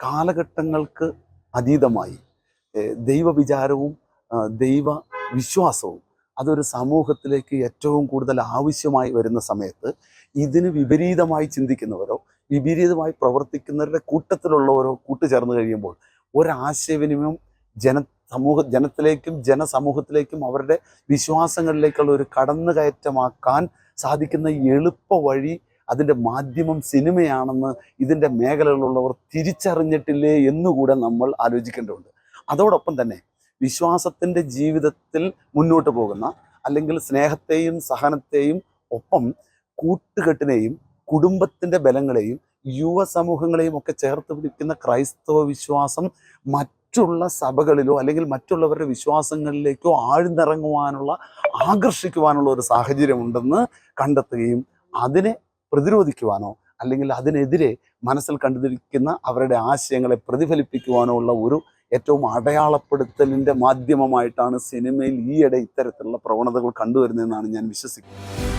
കാലഘട്ടങ്ങൾക്ക് അതീതമായി. ദൈവവിചാരവും ദൈവ വിശ്വാസവും അതൊരു സമൂഹത്തിലേക്ക് ഏറ്റവും കൂടുതൽ ആവശ്യമായി വരുന്ന സമയത്ത് ഇതിന് വിപരീതമായി ചിന്തിക്കുന്നവരോ വിപരീതമായി പ്രവർത്തിക്കുന്നവരുടെ കൂട്ടത്തിലുള്ളവരോ കൂട്ടുചേർന്ന് കഴിയുമ്പോൾ ഒരാശയവിനിമയം ജന സമൂഹ ജനത്തിലേക്കും ജനസമൂഹത്തിലേക്കും അവരുടെ വിശ്വാസങ്ങളിലേക്കുള്ള ഒരു കടന്നുകയറ്റമാക്കാൻ സാധിക്കുന്ന എളുപ്പ വഴി അതിന്റെ മാധ്യമം സിനിമയാണെന്ന് ഇതിന്റെ മേഖലകളിലുള്ളവർ തിരിച്ചറിഞ്ഞിട്ടില്ലേ എന്നുകൂടെ നമ്മൾ ആലോചിക്കേണ്ടതുണ്ട്. അതോടൊപ്പം തന്നെ വിശ്വാസത്തിന്റെ ജീവിതത്തിൽ മുന്നോട്ട് പോകുന്ന അല്ലെങ്കിൽ സ്നേഹത്തെയും സഹനത്തെയും ഒപ്പം കൂട്ടുകെട്ടിനെയും കുടുംബത്തിന്റെ ബലങ്ങളെയും യുവ സമൂഹങ്ങളെയും ഒക്കെ ചേർത്ത് പിടിക്കുന്ന ക്രൈസ്തവ വിശ്വാസം മറ്റുള്ള സഭകളിലോ അല്ലെങ്കിൽ മറ്റുള്ളവരുടെ വിശ്വാസങ്ങളിലേക്കോ ആഴ്ന്നിറങ്ങുവാനുള്ള ആകർഷിക്കുവാനുള്ള ഒരു സാഹചര്യമുണ്ടെന്ന് കണ്ടെത്തുകയും അതിനെ പ്രതിരോധിക്കുവാനോ അല്ലെങ്കിൽ അതിനെതിരെ മനസ്സിൽ കണ്ടിരിക്കുന്ന അവരുടെ ആശയങ്ങളെ പ്രതിഫലിപ്പിക്കുവാനോ ഉള്ള ഒരു ഏറ്റവും അടയാളപ്പെടുത്തലിന്റെ മാധ്യമമായിട്ടാണ് സിനിമയിൽ ഈയിടെ ഇത്തരത്തിലുള്ള പ്രവണതകൾ കണ്ടുവരുന്നതെന്നാണ് ഞാൻ വിശ്വസിക്കുന്നത്.